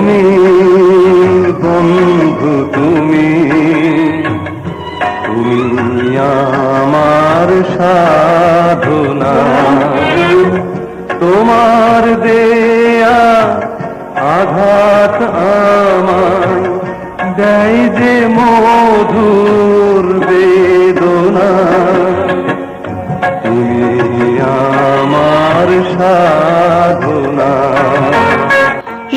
তুমি বন্ধু তুমি তুমি আমার সাধনা। তোমার দেয়া আঘাত আমার দেয় যে মধুর বেদনা। তুমি আমার সাধনা।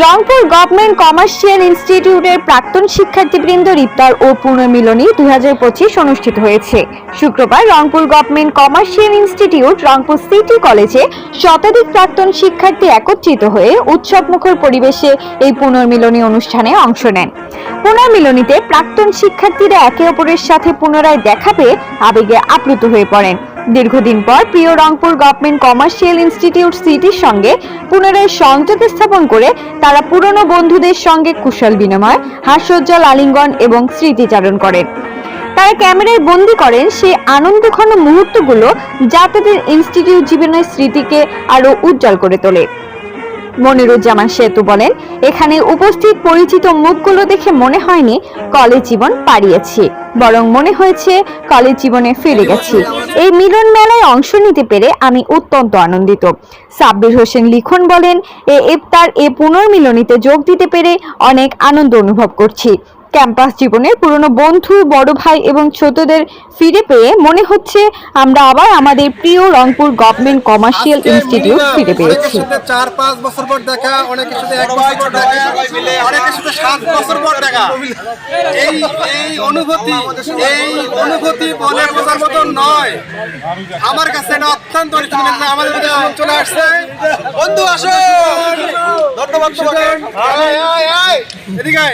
রংপুর গভর্নমেন্ট কমার্শিয়াল ইনস্টিটিউটের প্রাক্তন শিক্ষার্থীবৃন্দ ইফতার ও পুনর্মিলনী দু হাজার পঁচিশ অনুষ্ঠিত হয়েছে। শুক্রবার Rangpur government commercial institute Rangpur city কলেজে শতাধিক প্রাক্তন শিক্ষার্থী একত্রিত হয়ে উৎসবমুখর পরিবেশে এই পুনর্মিলনী অনুষ্ঠানে অংশ নেন। পুনর্মিলনীতে প্রাক্তন শিক্ষার্থীরা একে অপরের সাথে পুনরায় দেখা পেয়ে আবেগে আপ্লুত হয়ে পড়েন। দীর্ঘদিন পর প্রিয় রংপুর গভর্নমেন্ট কমার্শিয়াল ইনস্টিটিউট সিটির সঙ্গে পুনরায় সংযোগ স্থাপন করে তারা পুরনো বন্ধুদের সঙ্গে কুশল বিনিময়, হাস্যোজ্জ্বল আলিঙ্গন এবং স্মৃতিচারণ করেন। তারা ক্যামেরায় বন্দি করেন সেই আনন্দঘন মুহূর্তগুলো যা তাদের ইনস্টিটিউট জীবনের স্মৃতিকে আরও উজ্জ্বল করে তোলে। মনিরুজ্জামান সেতু বলেন, এখানে উপস্থিত পরিচিত মুখগুলো দেখে মনে হয়নি কলেজ জীবন পাড়িয়েছি, বরং মনে হয়েছে কলেজ জীবনে ফিরে গেছি। এই মিলন মেলায় অংশ নিতে পেরে আমি অত্যন্ত আনন্দিত। সাব্বির হোসেন লিখন বলেন, এ ইফতার, এ পুনর্মিলনীতে যোগ দিতে পেরে অনেক আনন্দ অনুভব করছি। ক্যাম্পাস জীবনের পুরনো বন্ধু বড় ভাই এবং ছোটদের ফিরে পেয়ে মনে হচ্ছে আমরা আবার আমাদের প্রিয় রংপুর গভর্নমেন্ট কমার্শিয়াল ইনস্টিটিউট ফিরে পেয়েছি চার পাঁচ বছর পর দেখা অনেকের সাথে এক বছর পর দেখা অনেকের সাথে সাত বছর পর দেখা এই এই অনুভূতি এই অনুভূতি বলে বোঝার মতো নয় আমার কাছে এটা অত্যন্ত। আমাদের মধ্যে চলে আসছে বন্ধু আসো ধন্যবাদ। এদিকে।